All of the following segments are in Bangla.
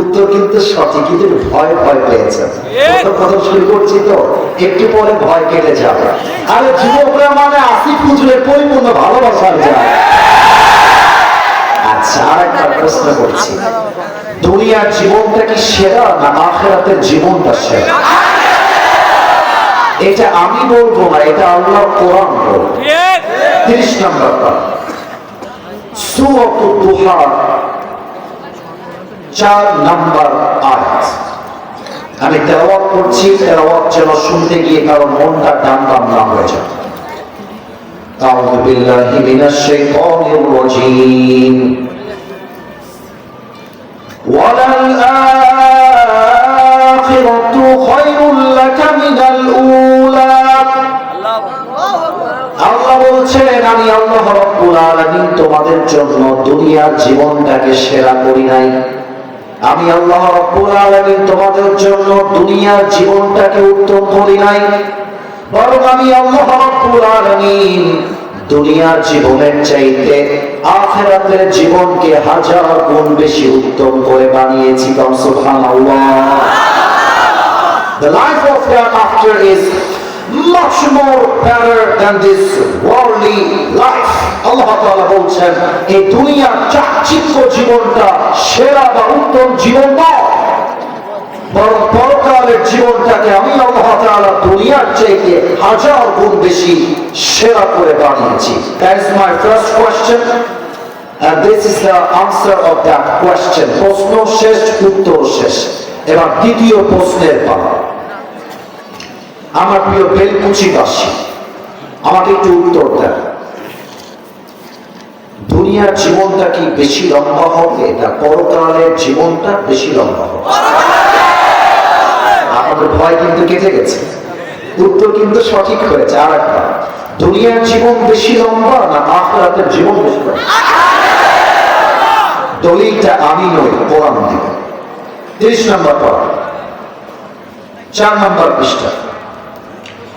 উত্তর কিন্তু সঠিক কিন্তু ভয় ভয় পেয়েছেন প্রথম শুরু করছি তো একটু পরে ভয় কেটে যাবে। আরে যুবকরা মানে আসিফ হুজুরের পরিপূর্ণ ভালোবাসার যায় আচ্ছা আর একটা প্রশ্ন করছি। দুনিয়ার জীবনটা কি সেরা না আখেরাতের জীবনটা সেরা? এটা আমি বলব না এটা আল্লাহ কোরআন বলব। তিরিশ নম্বর দুহার চার নম্বর আয়াত আমি তেলাওয়াত করছি তেলাওয়াত যেন শুনতে গিয়ে কারো মনটা ডান বাম না হয়ে যায় أعوذ بالله من الشيطان الرجيم وللآخرة خير لك من الأولى আল্লাহ বলছেন আমি আল্লাহ রব্বুল আলামিন তোমাদের জন্য দুনিয়ার জীবনটাকে সেরা করি নাই আমি আল্লাহ রব্বুল আলামিন তোমাদের জন্য দুনিয়ার জীবনটাকে উত্তম করি নাই। বরং আমি আল্লাহ রব্বুল আলামিন দুনিয়ার জীবনের চাইতে আখেরাতের জীবনকে হাজার গুণ বেশি উত্তম করে বানিয়েছি সুবহানাল্লাহ। The life of hereafter is much more better than this worldly life. আল্লাহ তাআলা বলছেন এই দুনিয়ার চাকচিক্য জীবনটা সেরা বা উত্তম জীবন নয় বরং পরকালের জীবনটাকে আমি আল্লাহ তাআলা দুনিয়ার চাইতে হাজার গুণ বেশি সেরা করে বানিয়েছি that is my first question And this is the answer of that question. প্রশ্ন শেষ, উত্তর শেষ এবার দ্বিতীয় প্রশ্নের পালা আমার প্রিয় বেলকুচিবাসী আমাকে একটু উত্তর দেন। দুনিয়ার জীবনটা কি বেশি লম্বা হবে না পরকালের জীবনটা বেশি লম্বা হবে? আপনাদের ভয় কিন্তু কেটে গেছে। উত্তর কিন্তু সঠিক হয়েছে। আর একবার দুনিয়ার জীবন বেশি লম্বা না আখরাতের জীবন বেশি দলিলটা আমি নই, কোরআন দিবে। তিরিশ নম্বর পর চার নম্বর পৃষ্ঠা।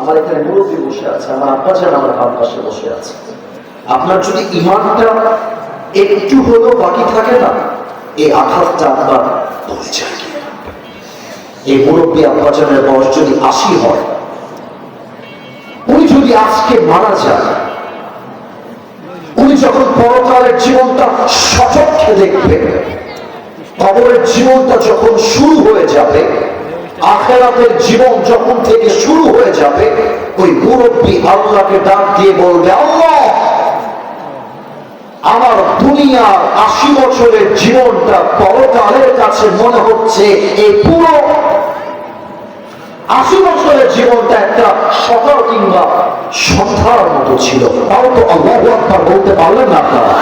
আমার এখানে মুরব্বী বসে আছে, আমার আব্বা যেন আমার বাম পাশে বসে আছে। আপনার যদি ইমানটা একটু হলেও বাকি থাকে না এই আঘাতটা আপনার পড়ে এই মুরব্বী আব্বাজানের বয়স যদি আশি হয়, উনি যদি আজকে মারা যান, উনি যখন পরকালের জীবনটা সচক্ষে দেখবেন, কবরের জীবনটা যখন শুরু হয়ে যাবে আখেরাতের জীবন যখন থেকে শুরু হয়ে যাবে, ওই মুরব্বী আল্লাহকে ডাক দিয়ে বলবে, আল্লাহ, আমার দুনিয়ার আশি বছরের জীবনটা পরকালের কাছে মনে হচ্ছে, এই পুরো আশি বছরের জীবনটা একটা সকাল কিংবা সন্ধ্যার মতো ছিল। তাও তো আল্লাহ আকবার বলতে পারলেন না আপনারা।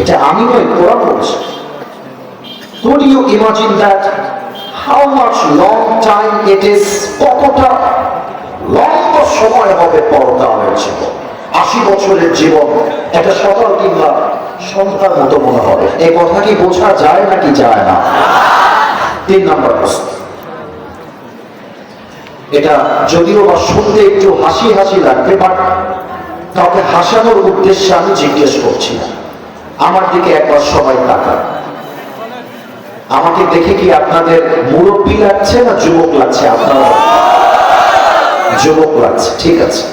এটা আমি নয় কোরআন বলছে। Could you imagine that? How much long time it is? কতটা লম্বা সময় হবে পরকালের জীবন? আশি বছরের জীবন, একটা সকাল কিংবা সন্ধ্যার মতো মনে হবে। এই কথা কি বোঝা যায় নাকি যায় না? তিন নম্বর প্রশ্ন। এটা যদিও বা শুনতে একটু হাসি হাসি লাগবে বাট কাউকে হাসানোর উদ্দেশ্যে আমি জিজ্ঞেস করছি না। আমার দিকে একবার সবাই তাকান। আমাকে দেখে কি আপনাদের মুরব্বী লাগছে না যুবক লাগছে? আপনারা যুবক লাগছে, ঠিক আছে।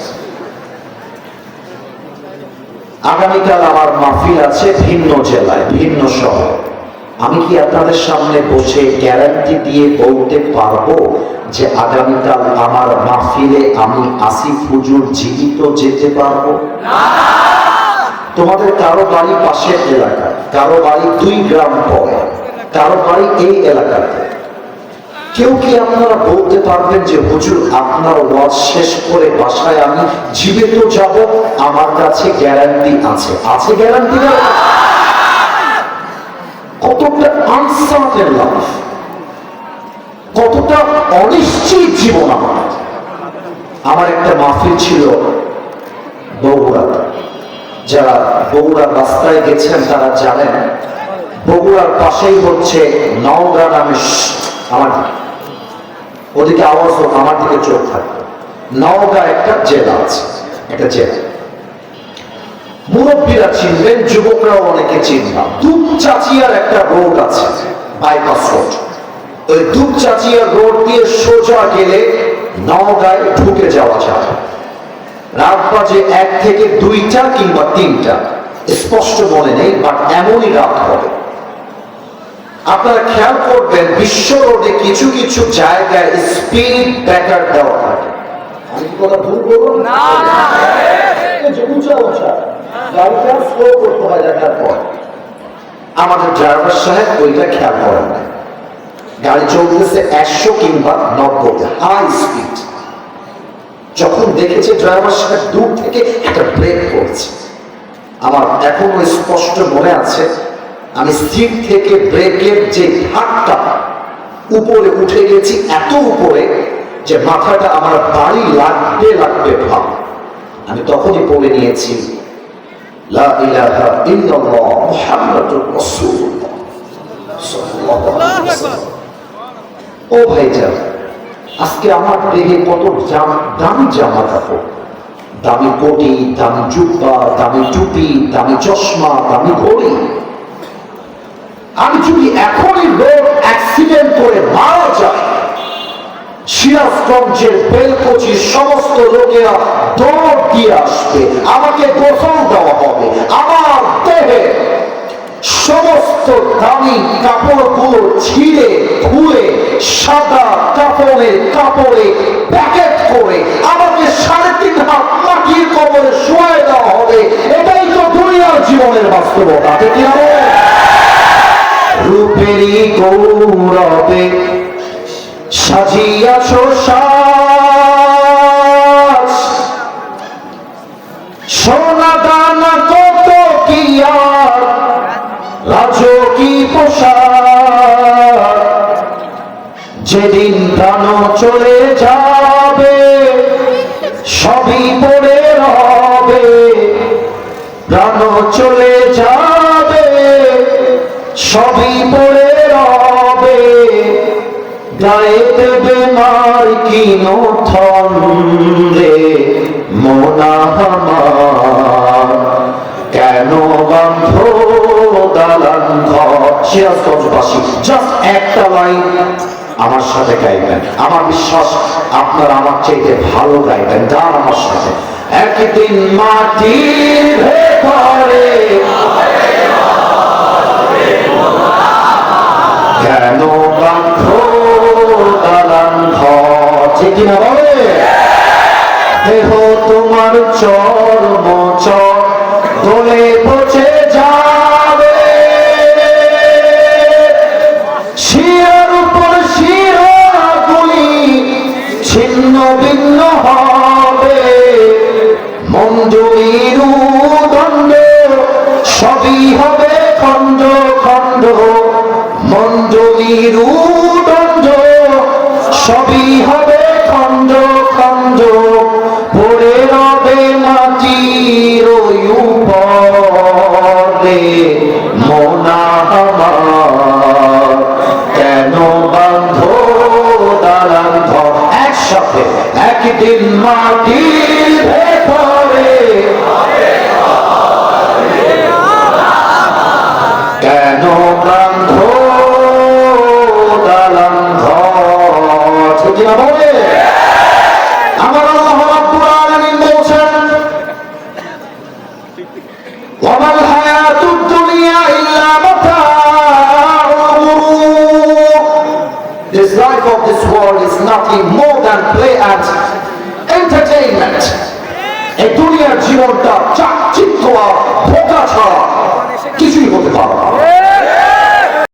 আগামীকাল আমার মাহফিল আছে ভিন্ন জেলায়, ভিন্ন শহর। আমি কি আপনাদের সামনে বসে গ্যারান্টি দিয়ে বলতে পারব যে আগামীকাল আমার মাহফিলে আমি আসিফ হুজুর জীবিত যেতে পারব? তোমাদের কারও বাড়ি পাশের এলাকায়, কারও বাড়ি দুই গ্রাম পরে। কারও বাড়ি এই এলাকাতে। কেউ কি আপনারা বলতে পারবেন যে, হুজুর, আপনার ওয়াজ শেষ করে বাসায় আমি জীবিত যাব? আমার কাছে গ্যারান্টি আছে। আছে গ্যারান্টি কতটা আনসার্টেন লাইফ কতটা অনিশ্চিত জীবন আমার। আমার একটা মাহফিল ছিল বগুড়াতে। যারা বগুড়া রাস্তায় গেছেন, তারা জানেন বগুড়ার পাশেই হচ্ছে নওগাঁ নামে আমার ওদিকে আওয়াজ হোক আমার দিকে চোখ থাকবে নওগাঁ একটা জেলা আছে, একটা জেলা। মুরব্বীরা চিনবেন, যুবকরাও অনেকে চিনলাম দুপচাচিয়ার একটা রোড আছে বাইপাস রোড ওই দুপচাচিয়ার রোড দিয়ে সোজা গেলে নওগাঁয় ঢুকে যাওয়া যায়। রাত বাজে এক থেকে দুইটা কিংবা তিনটা। স্পষ্ট মনে নেই বাট এমনই রাত হবে। আপনারা খেয়াল করবেন বিশ্ব রোডে কিছু কিছু জায়গায় স্পিড ব্রেকার দেওয়া থাকে আমি কথা ভুল বলব? না। উঁচা উঁচা। গাড়িটা স্লো করতে হয় দেখার পর। আমাদের ড্রাইভার সাহেব ওইটা খেয়াল করেন না। গাড়ি চলতেছে একশো কিংবা হাই স্পিড যখন দেখেছে ড্রাইভার সাহেব দূর থেকে একটা ব্রেক করছে। আমার এখনও স্পষ্ট মনে আছে আমি সিট থেকে ব্রেকের যে ধাক্কা উপরে উঠে গেছি, এত উপরে যে মাথাটা আমার বাড়ি লাগবে লাগবে ভাব। আমি তখনই পড়ে নিয়েছি। ও ভাইজান, আজকে আমার দেহে কত দামি জামা কাপড়। দামি কোটি, দামি জুব্বা, দামি টুপি, দামি চশমা, দামি ঘড়ি। আমি যদি এখনই রোড অ্যাক্সিডেন্ট করে মারা যাই সিরাজগঞ্জের বেলকচির সমস্ত লোকেরা দৌড় দিয়ে আসবে। আমাকে গোসল দেওয়া হবে। আমার দেহে সমস্ত দামি কাপড়গুলো ছিঁড়ে খুলে সাদা কাপড়ের কাপড়ে প্যাকেট করে আমাকে সাড়ে তিন হাত মাটির কবরে শোয়াই দেওয়া হবে। এটাই তো দুনিয়ার জীবনের বাস্তবতা কি বলেন? রূপেরই গৌরবে সাজিয়াছ সাজ সোনা দানা কত কি আর, রাজকি যেদিন প্রাণ চলে যাবে, সবই পড়ে রবে। প্রাণ চলে যাবে। সবই পড়ে রবে। গায়ে দেবে মার কি মোনা আমার কেন দালান জাস্ট একটা লাইন আমার সাথে গাইবেন। আমার বিশ্বাস, আপনারা আমার চাইতে ভালো গাইবেন আমার সাথে। একদিন মাটির ভেতরে ঘর ঠিক life of this world is nothing more than play and entertainment. এই দুনিয়ার জীবনটা চাকচিক্য আর ধোকা ছাড়া কিছুই হতে পারে না